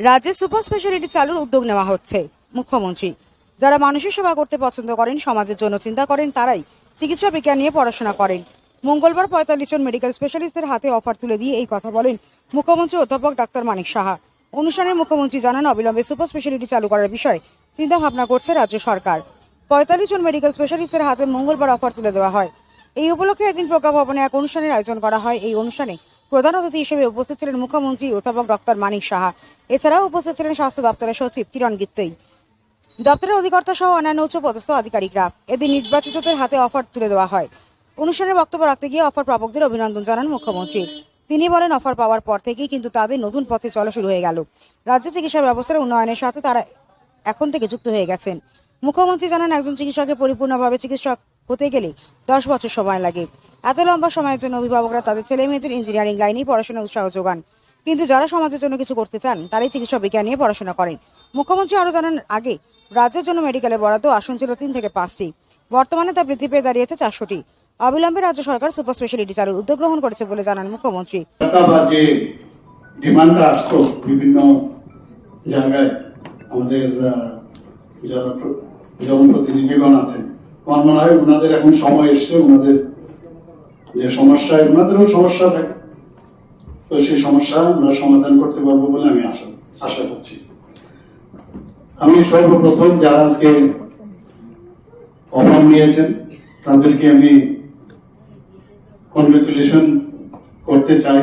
রাজ্যে super speciality চালুর উদ্যোগ নেওয়া হচ্ছে। মুখ্যমন্ত্রী, যারা মানুষের সেবা করতে পছন্দ করেন, সমাজের জন্য চিন্তা করেন, তারাই চিকিৎসা বিজ্ঞান নিয়ে পড়াশোনা করেন। মঙ্গলবার পঁয়তাল্লিশ জন মেডিকেল স্পেশালিস্টের হাতে অফার তুলে দিয়ে এই কথা বলেন মুখ্যমন্ত্রী অধ্যাপক ডাক্তার মানিক সাহা। অনুষ্ঠানে মুখ্যমন্ত্রী জানান, অবিলম্বে সুপার স্পেশালিটি চালু করার বিষয়ে চিন্তা ভাবনা করছে রাজ্য সরকার। পঁয়তাল্লিশ জন মেডিকেল স্পেশালিস্টের হাতে মঙ্গলবার অফার তুলে দেওয়া হয়। এই উপলক্ষে একদিন প্রজ্ঞা ভবনে এক অনুষ্ঠানের আয়োজন করা হয়। এই অনুষ্ঠানে প্রধান অতিথি হিসেবে উপস্থিত ছিলেন মুখ্যমন্ত্রী অধ্যাপক ডক্টর মানিক সাহা। এছাড়াও উপস্থিত ছিলেন স্বাস্থ্য দপ্তরের সচিব কিরণ গিত্তেই। দপ্তরের অধিকর্তা সহ অন্যান্য উচ্চ পদস্থ আধিকারিকরা এদিন নির্বাচিতদের হাতে অফার তুলে দেওয়া হয়। অনুষ্ঠানে বক্তব্য রাখতে গিয়ে অফার প্রাপকদের অভিনন্দন জানান মুখ্যমন্ত্রী। তিনি বলেন, অফার পাওয়ার পর থেকেই কিন্তু তাদের নতুন পথে চলা শুরু হয়ে গেল। রাজ্যে চিকিৎসা ব্যবস্থার উন্নয়নের সাথে তারা এখন থেকে যুক্ত হয়ে গেছেন। মুখ্যমন্ত্রী জানান, একজন চিকিৎসকের পরিপূর্ণভাবে চিকিৎসক হতে গেলে দশ বছর সময় লাগে। এত লম্বা সময়ের জন্য অভিভাবকরা তাদের ছেলে মেয়েদের ইঞ্জিনিয়ারিং লাইনেই পড়াশোনা উৎসাহ যোগান। কিন্তু যারা সমাজের জন্য কিছু করতে চান, তারাই চিকিৎসা বিজ্ঞান নিয়ে পড়াশোনা করেন। মুখ্যমন্ত্রী আরও জানান, আগে রাজ্যের জন্য মেডিকেলের বরাদ্দ আসন ছিল তিন থেকে পাঁচটি। বর্তমানে তা বৃদ্ধি পেয়ে দাঁড়িয়েছে চারশোটি। অবিলম্বে রাজ্য সরকার সুপার স্পেশালিটি চালুর উদ্যোগ গ্রহণ করেছে বলে জানান মুখ্যমন্ত্রী। ডিমান্ডটা আসতো বিভিন্ন জায়গায়। আমাদের যারা জনপ্রতিনিধিগণ আছেন আমার মনে হয় ওনাদের এখন সময় এসছে ওনাদের যে সমস্যা ওনাদেরও সমস্যা থাকে। তো সেই সমস্যা আমরা সমাধান করতে পারব বলে আমি আশা আশা করছি। আমি সর্বপ্রথম যারা আজকে অফার নিয়েছেন, তাদেরকে আমি কনগ্রেচুলেশন করতে চাই।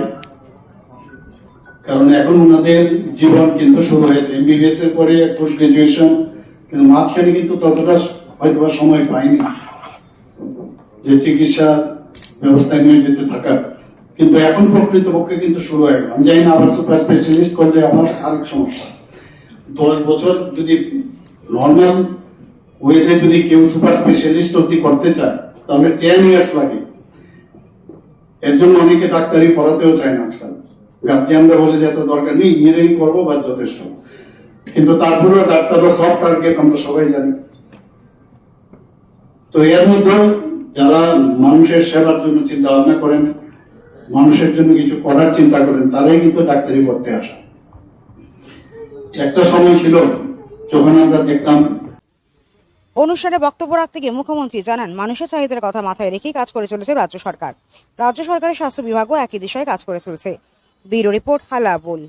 কারণ এখন ওনাদের জীবন কিন্তু শুরু হয়েছে। এমবিবিএস এর পরে পোস্ট গ্রাজুয়েশন কিন্তু মাঝখানে কিন্তু ততটা হয়তো বা সময় পাইনি যে চিকিৎসা ব্যবস্থায় নিয়োজিত থাকার। কিন্তু এখন প্রকৃতপক্ষে কিন্তু শুরু হয়ে গেল। আমি জানি না আবার সুপার স্পেশালিস্ট করলে আবার আরেক সমস্যা। দশ বছর যদি নর্মাল ওয়েতে যদি কেউ সুপার স্পেশালিস্ট অব্দি করতে চায়, তাহলে টেন ইয়ার্স লাগে। এর জন্য অনেকে ডাক্তারি পড়াতেও চায় না আজকাল। গার্জিয়ানরা বলে যে এত দরকার নেই ইঞ্জিনিয়ারিং করব বা যথেষ্ট। কিন্তু তারপরেও ডাক্তাররা সব টার্গেট আমরা সবাই জানি। তো এর মধ্যে যারা মানুষের সেবার জন্য চিন্তা ভাবনা করেন, মানুষের জন্য কিছু করার চিন্তা করেন, তারাই কিন্তু ডাক্তারি পড়তে আসে একটা সময় ছিল যখন আমরা দেখতাম অনুষ্ঠানে বক্তব্য রাখতে গিয়ে মুখ্যমন্ত্রী জানান, মানুষের চাহিদার কথা মাথায় রেখেই কাজ করে চলেছে রাজ্য সরকার। রাজ্য সরকারের স্বাস্থ্য বিভাগও একই দিশায় কাজ করে চলছে। Bureau report হালাবুল।